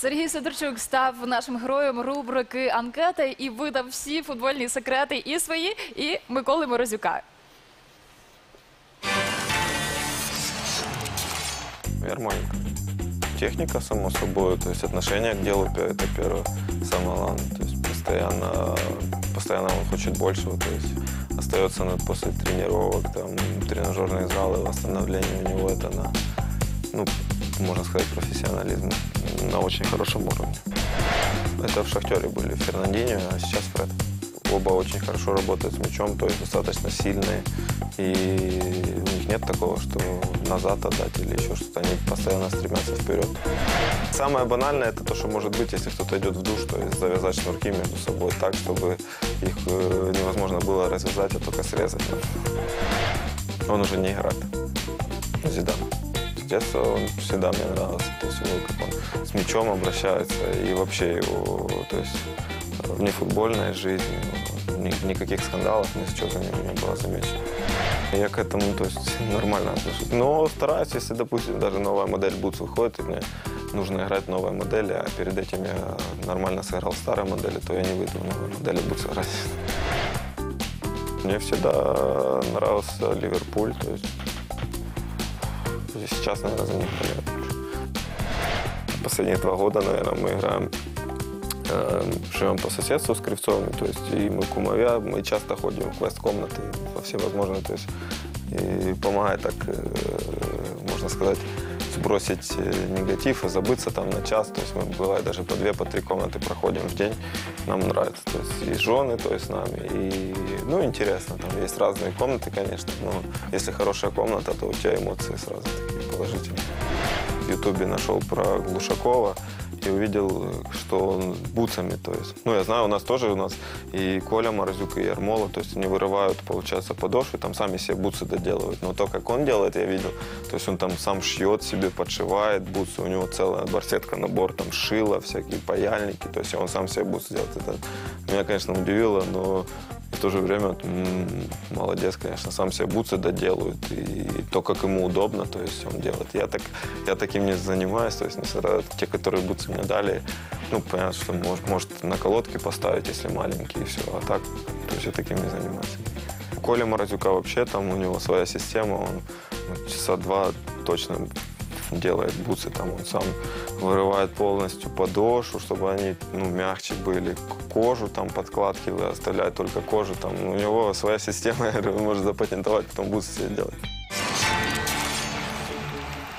Сергій Сидорчук став нашим героєм рубрики Анкета і видав всі футбольні секрети і свої, і Миколи Морозюка. Гармоника. Техника, само собой, то есть отношение к делу, пе- это первое, самое главное. То есть постоянно, постоянно он хочет большего, то есть остается на- после тренировок, там, тренажерные залы, восстановление у него это на, ну, можно сказать, профессионализм на очень хорошем уровне. Это в «Шахтере» были Фернандинho, а сейчас Фред. Оба очень хорошо работают с мячом, то есть достаточно сильные. И у них нет такого, что назад отдать или еще что-то. Они постоянно стремятся вперед. Самое банальное это то, что может быть, если кто-то идет в душ, то есть завязать шнурки между собой так, чтобы их э, невозможно было развязать, а только срезать. Он уже не играет. Зидан. Детства он всегда мне нравился. То есть как он с мячом обращается и вообще его, то есть э, в нефутбольной жизни ни- никаких скандалов, ни с чего за не было замечено. Я к этому то есть, нормально отношусь. Но стараюсь, если, допустим, даже новая модель бутс выходит, и мне нужно играть новой модели, а перед этим я нормально сыграл старой модели, то я не выйду в новой модели бутс играть. Мне всегда нравился Ливерпуль, то есть сейчас, наверное, за них болею. Последние два года, наверное, мы играем, э, живем по соседству с Кривцовыми, то есть и мы кумовья, мы часто ходим в квест-комнаты во всевозможные, то есть и помогает так, э, можно сказать, сбросить э, негатив и забыться там на час. То есть мы, бывает, даже по две, по три комнаты проходим в день. Нам нравится. То есть и жены, то есть с нами. И, ну, интересно. Там есть разные комнаты, конечно. Но если хорошая комната, то у тебя эмоции сразу такие положительные. Ютубе нашел про Глушакова и увидел, что он бутсами, то есть, ну, я знаю, у нас тоже у нас и Коля Морозюк, и Ермола, то есть они вырывают, получается, подошвы, там сами себе бутсы доделывают. Но то, как он делает, я видел, то есть он там сам шьет себе, подшивает бутсы, у него целая барсетка, набор, там шила, всякие паяльники, то есть он сам себе бутсы делает. Это меня, конечно, удивило, но в то же время молодец, конечно, сам себе бутсы доделают. И то, как ему удобно, то есть он делает. Я, так, я таким не занимаюсь, то есть несмотря на те, которые бутсы мне дали, ну, понятно, что может, может на колодки поставить, если маленькие, и все. А так, то есть я таким не занимаюсь. Коля Морозюка вообще там у него своя система, он ну, часа два точно делает бутсы, там он сам вырывает полностью подошву, чтобы они ну, мягче были, кожу там подкладки оставляет только кожу, там у него своя система, может запатентовать, потом бутсы себе делать.